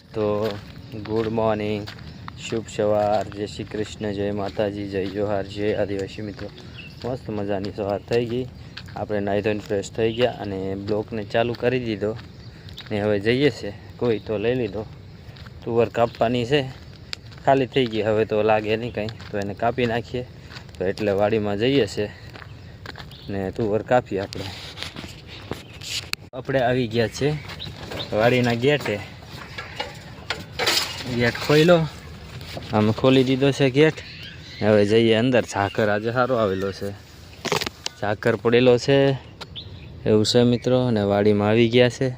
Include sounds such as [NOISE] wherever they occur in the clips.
તો good morning, શુભ સવાર, જય શ્રી કૃષ્ણ, જય માતાજી, જય જોહાર, જય આદિવાસી મિત્રો. મસ્ત મજાની સવાર થઈ ગઈ. આપણે નાહી ધોઈને ફ્રેશ થઈ ગયા અને બ્લોકને ચાલુ કરી દીધો. ને હવે જઈએ છે કોઈ તો લઈ લીધો. તુવર કાપવાની છે. ખાલી થઈ ગઈ. હવે તો લાગે નહીં કંઈ. તો એને કાપી નાખીએ. તો એટલે વાડીમાં જઈએ છે ને તુવર કાપીએ આપણે. આપણે આવી ગયા છે વાડીના ગેટે. ગેટ ખોઈલો આમ ખોલી દીધો છે ગેટ. હવે જઈએ અંદર. ઝાકર આજે સારો આવેલો છે. ઝાકર પડેલો છે. એવું છે મિત્રો, અને વાડીમાં આવી ગયા છે.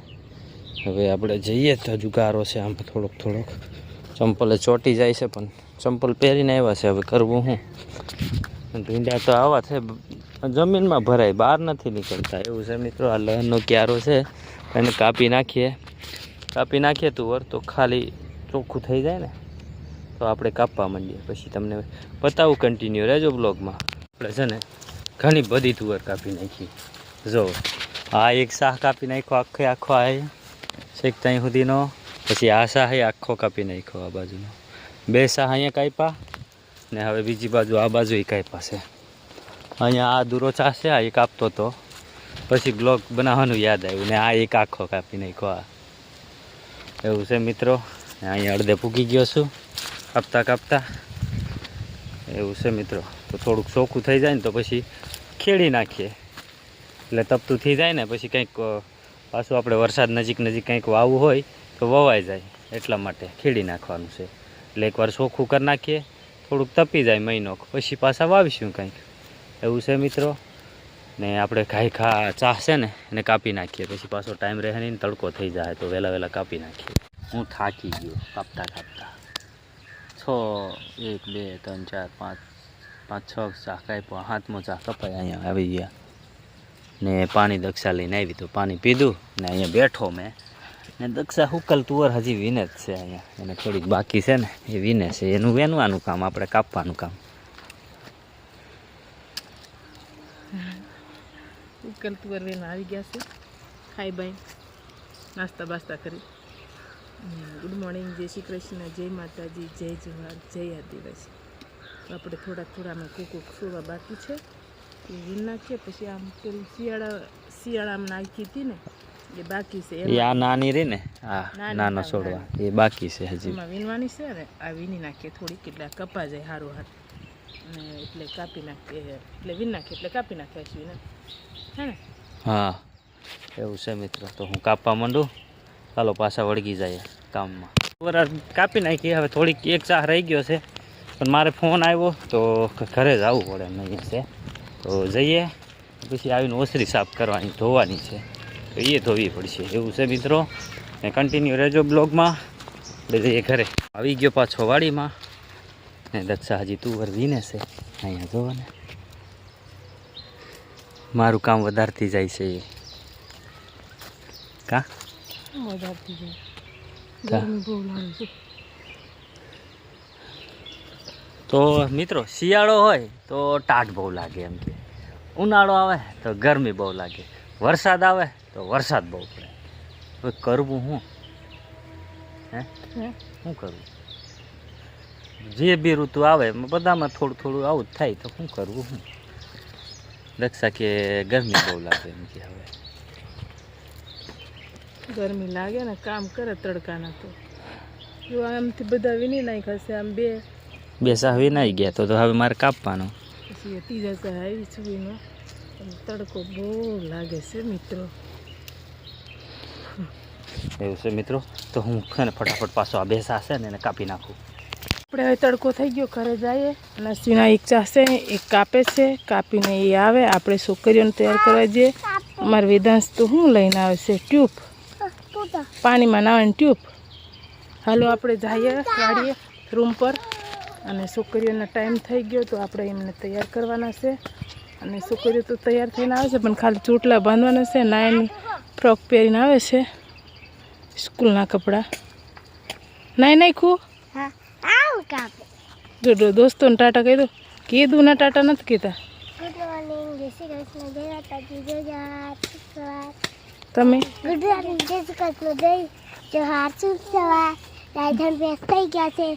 હવે આપણે જઈએ. તો હજુ ગારો છે, આમ થોડોક થોડોક. ચંપલે ચોટી જાય છે, પણ ચંપલ પહેરીને આવ્યા છે. હવે કરવું હું? ભીંડા તો આવા છે. જમીનમાં ભરાય, બહાર નથી નીકળતા. એવું છે મિત્રો, આ લહનનો ક્યારો છે. એને કાપી નાખીએ. કાપી નાખીએ તુવર તો ખાલી ચોખ્ખું થઈ જાય ને, તો આપણે કાપવા માંડીએ. પછી તમને બતાવું કન્ટિન્યુ રહેજો બ્લોગમાં આપણે છે ને ઘણી બધી તુવર કાપી નાખી. જો, આ એક શાહ કાપી નાખ્યો આખે આખો આ છેક ત્યાં સુધીનો. પછી આ શાહ આખો કાપી નાખ્યો આ બાજુનો. બે શાહ અહીંયા કાપ્યા ને હવે બીજી બાજુ, આ બાજુ એ કાપ્યા છે. અહીંયા આ દૂરો ચા છે, આ એ કાપતો હતો પછી બ્લોગ બનાવવાનું યાદ આવ્યું ને આ એક આખો કાપી નાખ્યો આ. એવું છે મિત્રો? અહીંયા અડધે પૂગી ગયો છું. કાપતા કાપતા. એવું છે મિત્રો. તો થોડુંક ચોખ્ખું થઈ જાય ને તો પછી ખેડી નાખીએ. એટલે તપતું થઈ જાય ને પછી કંઈક પાછું આપણે વરસાદ નજીક નજીક કંઈક વાવવું હોય તો વવાઈ જાય. એટલા માટે ખેડી નાખવાનું છે. એટલે એકવાર ચોખ્ખું કરી નાખીએ. થોડુંક તપી જાય મહિનો. પછી પાછા વાવીશું કંઈક. એવું છે મિત્રો. ને આપણે ઘાય ખા ચાહ છે ને એને કાપી નાખીએ. પછી પાછો ટાઈમ રહે નહીં તડકો થઈ જાય તો વહેલા વહેલા કાપી નાખીએ. હું થાકી ગયો, કાપતા કાપતા. છ, એક, બે, ત્રણ, ચાર, પાંચ પાંચ, છ ચા કાપ્યા હાથમાં ચા કપાય અહીંયા આવી ગયા. ને પાણી દક્ષા લઈને આવી, તો પાણી પીધું, ને અહીંયા બેઠો મેં. ને દક્ષા હુકલ તુવર હજી વિને જ છે અહીંયા. એને થોડીક બાકી છે ને, એ વિને છે. એનું વેનવાનું કામ, આપણે કાપવાનું કામ. ઉકલ તુવર લઈને આવી ગયા છે. ખાઈ બાઈ, નાસ્તા બાસ્તા કરી. ગુડ મોર્નિંગ જય શ્રી કૃષ્ણ જય માતાજી જય જવાહર જય આદિવાસી. આપણે થોડાક થોડામાં કુકુક સોવા બાકી છે. એ વીણ નાખીએ પછી આમ પેલું શિયાળા શિયાળામાં નાખી હતી ને એ બાકી છે. એ આ નાની રે ને હા નાનો છોડવા એ બાકી છે હજી. વીણવાની છે ને આ વીણી નાખીએ થોડીક એટલે કપા જાય સારું હાથ અને એટલે કાપી નાખીએ એટલે વીણ નાખીએ એટલે કાપી નાખીએ અશ્વિને હે ને? હા એવું છે મિત્રો તો હું કાપવા માંડું? ચાલો પાછા વળગી જાય કામમાં. બરાબર કાપી નાખી, હવે થોડીક એક ચાહ રહી ગયો છે. પણ મારે ફોન આવ્યો, તો ઘરે જ આવવું પડે નહીં છે. તો જઈએ, પછી આવીને ઓસરી સાફ કરવાની, ધોવાની છે. તો એ ધોવી પડશે. એવું છે મિત્રો. ને કન્ટિન્યુ રહેજો બ્લોગમાં. એટલે જઈએ ઘરે. આવી ગયો પાછો વાડીમાં. ને દક્ષા હજી તુવર વીને છે. અહીંયા જોવાને મારું કામ વધારતી જાય છે એ કા? જાય? ગરમી બહુ લાગે છે. તો મિત્રો શિયાળો હોય તો ટાઢ બહુ લાગે એમ કે. ઉનાળો આવે તો ગરમી બહુ લાગે. વરસાદ આવે તો વરસાદ બહુ પડે. હવે કરવું હું? હે? હે? શું કરવું જે બી ઋતુ આવે બધામાં થોડું થોડું આવું જ થાય તો શું કરવું હું? દક્ષા કે ગરમી બહુ લાગે એમ કે હવે. ગરમી લાગે ને કામ કરે તડકાના તો. જો આમથી બધા વિની નાખ્યા છે આમ બે. બે સાહવી વિનાઈ ગયા તો તો હવે મારે કાપવાનો. પછી ત્રીજા સાહ આવી છુવીનો તડકો બહુ લાગે છે મિત્રો. એવું છે મિત્રો? તો હું છે ને ફટાફટ પાછો આ બેસા છે ને એને કાપી નાખું. આપણે હવે તડકો થઈ ગયો ઘરે જઈએ. અને સીણા એક ચાસે એક કાપે છે. કાપીને એ આવે. આપણે છોકરીઓને તૈયાર કરવા જઈએ. અમારે વેદાંશ તો શું લઈને આવે છે ટ્યુબ. પાણીમાં નાવાની ટ્યુબ હાલો આપણે જઈએ કાઢીએ રૂમ પર. અને છોકરીઓનો ટાઈમ થઈ ગયો તો આપણે એમને તૈયાર કરવાના છે. અને છોકરીઓ તો તૈયાર થઈને આવે છે પણ ખાલી ચોટલા બાંધવાના છે. નાયન ફ્રોક પહેરીને આવે છે. સ્કૂલના કપડાં. નાઈ નાખ્યું જો દોસ્તોને ટાટા કહી દો કીધું ના ટાટા નથી કીધા. ગુડ મોર્નિંગ જય શ્રી કૃષ્ણ જય માતાજી જય જય તમે? મોર્નિંગ જય શ્રી કૃષ્ણ જય જહાર શુભ સવાર. રાયધન થઈ ગયા છે.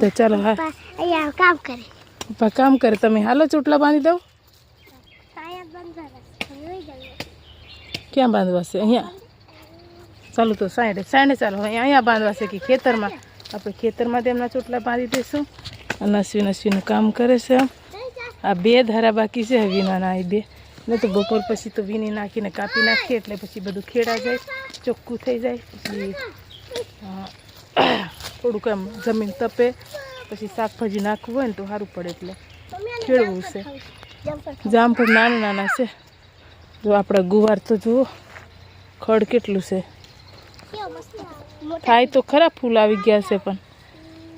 તો ચાલો હા. અહીંયા કામ કરે. પપ્પા કામ કરે. તમે હાલો ચોટલા બાંધી દઉં? ક્યાં બાંધવા છે? અહીંયા. ચાલો તો સાઈડે સાઈડે ચાલો. અહીંયા અહીંયા બાંધવા છે કે ખેતરમાં. આપણે ખેતરમાં તેમના ચોટલા બાંધી દઈશું. નસવી નસવીનું કામ કરે છે. આ બે ધારા બાકી છે વિનાના એ બે. ને તો બપોર પછી તો વીણી નાખીને કાપી નાખીએ એટલે પછી બધું ખેડા જાય, ચોખ્ખું થઈ જાય, પછી [COUGHS] થોડુંક આમ જમીન તપે, પછી શાકભાજી નાખવું હોય ને તો સારું પડે એટલે ખેડવું છે. જામફળ નાના નાના છે. જો આપણા ગુવાર તો જુઓ, ખડ કેટલું છે. થાય તો ખરા ફૂલ આવી ગયા છે પણ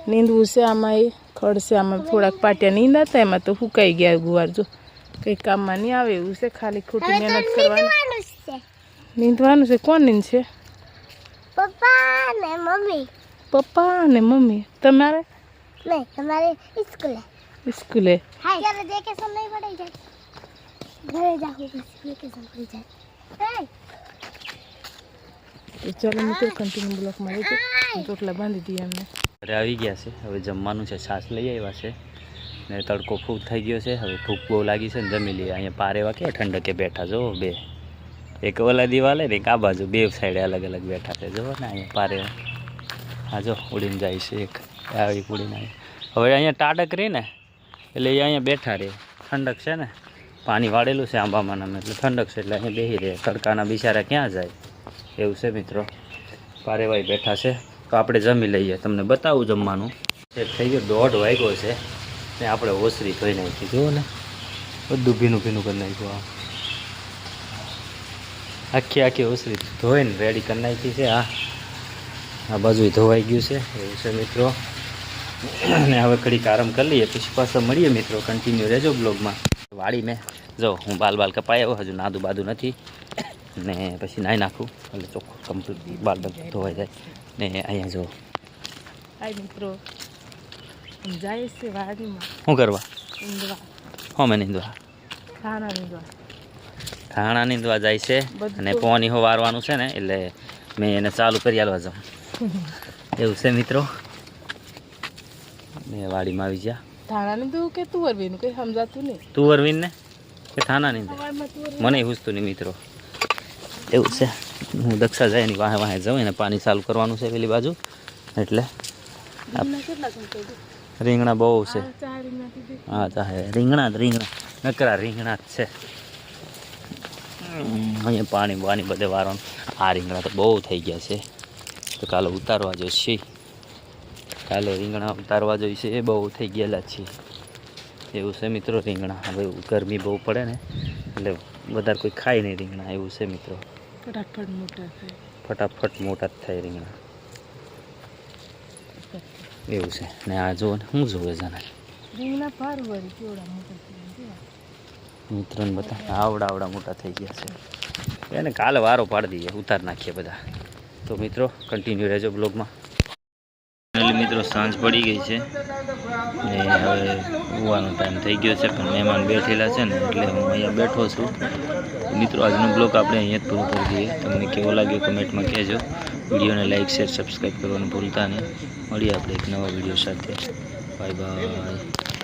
નીંદવું છે આમાં એ, ખડ છે આમાં થોડાક પાટિયા નીંદાતા એમાં તો સુકાઈ ગયા ગુવાર, જો. કંઈ કામમાં નહીં આવે એવું છે? ખાલી ખોટી મહેનત કરવાની. નીંદવાનું છે? કોણ નીંદ છે પપ્પા ને મમ્મી. પપ્પા અને મમ્મી. તમારે? નહીં તમારે સ્કૂલે. સ્કૂલે. હાય. ત્યારે વેકેશન નહીં પડી જાય. ઘરે જાવું પછી વેકેશન પડી જાય. તો ચાલો મિત્રો કન્ટિન્યુ બ્લોકમાં રહેજો. ચોટલા બાંધી દઈએ અમને ઘરે આવી ગયા છે. હવે જમવાનું છે છાશ લઈ આવ્યા છે. ને તડકો ફૂક થઈ ગયો છે. હવે ભૂખ બહુ લાગી છે ને જમી લઈએ. અહીંયા પારેવા કેવા ઠંડકે બેઠા જો બે. એક ઓલા દિવાલે ને એક આ બાજુ. બે સાઈડે અલગ અલગ બેઠા છે. જો ને અહીંયા પારેવા હા, જો, ઉડીને જાય છે એક. આવી ઉડીને આવી. હવે અહીંયા ટાડક રહી ને, એટલે એ અહીંયા બેઠા રહે. ઠંડક છે ને? પાણી વાળેલું છે આંબામાં એટલે ઠંડક છે, એટલે અહીંયા બેસી રહે. તડકાના બિચારા ક્યાં જાય? એવું છે મિત્રો. પારેવાઈ બેઠા છે. તો આપણે જમી લઈએ. તમને બતાવું જમવાનું. થઈ ગયો, દોઢ વાગ્યો છે. ને આપણે ઓસરી ધોઈ નાખી, જુઓ ને. બધું ભીનું ભીનું કરી નાખ્યું આ. આખી આખી ઓસરી ધોઈને રેડી કરી નાખી છે, આ. આ બાજુ ધોવાઈ ગયું છે, એવું છે મિત્રો. અને હવે ઘડીક આરામ કરી લઈએ, પછી પાછા મળીએ મિત્રો કન્ટિન્યુ રહેજો બ્લોગમાં વાળી મેં. જો, હું બાલ બાલ કપાય આવ્યો, હજુ નાદું બાદું નથી. ને પછી નાહી નાખું, એટલે ચોખ્ખું કમ્પ્લીટ બાલ બાલ ધોવાઈ જાય. ને અહીંયા જો. હાય મિત્રો. જાય છે વાડીમાં શું કરવા? હો મેં નીંદવા. ઘાણા નીંદવા. જાય છે અને પોની હો વારવાનું છે ને એટલે મેં એને ચાલુ કરી આલવા જાઉં. [LAUGHS] એવું છે મિત્રો? મેં વાડીમાં આવી ગયા. તો કે તુવર કંઈ સમજાતું નહીં. તુવર ને કે થાના નીંદે? મને નહીં મિત્રો. એવું છે. હું દક્ષા જાય એની વાહે વાહે જાઉં એને પાણી ચાલુ કરવાનું છે પેલી બાજુ. એટલે કેટલા રીંગણા બહુ છે. હા ચાહે રીંગણા જ રીંગણા. નકરા રીંગણા જ છે. અહીંયા પાણી બાણી બધે વારવાનું આ રીંગણા તો બહુ થઈ ગયા છે. તો કાલે ઉતારવા જોઈશે. કાલે રીંગણા ઉતારવા જોઈશે. એ બહુ થઈ ગયેલા છે એવું છે મિત્રો રીંગણા. હવે ગરમી બહુ પડે ને એટલે વધારે કોઈ ખાય નહીં રીંગણા. એવું છે મિત્રો. ફટાફટ મોટા થાય. ફટાફટ મોટા જ થાય રીંગણા. એવું છે. ને આ જુઓ ને શું જોવે જાણે મિત્રોને બધા આવડા આવડા મોટા થઈ ગયા છે. એને કાલે વારો પાડી દઈએ ઉતાર નાખીએ બધા. તો મિત્રો કન્ટિન્યુ રહેજો બ્લોગમાં મિત્રો સાંજ પડી ગઈ છે. ને હવે ઉવાનો ટાઈમ થઈ ગયો છે પણ મહેમાન બેઠેલા છે ને એટલે હું અહીંયા બેઠો છું. મિત્રો, આજનો બ્લોગ આપણે અહીંયા જ પૂરો કરી દઈએ. તમને કેવો લાગ્યો કમેન્ટમાં કહેજો. વિડીયોને લાઇક શેર, સબસ્ક્રાઈબ કરવાનું ભૂલતા નહીં. મળીએ આપણે એક નવા વીડિયો સાથે. Bye bye.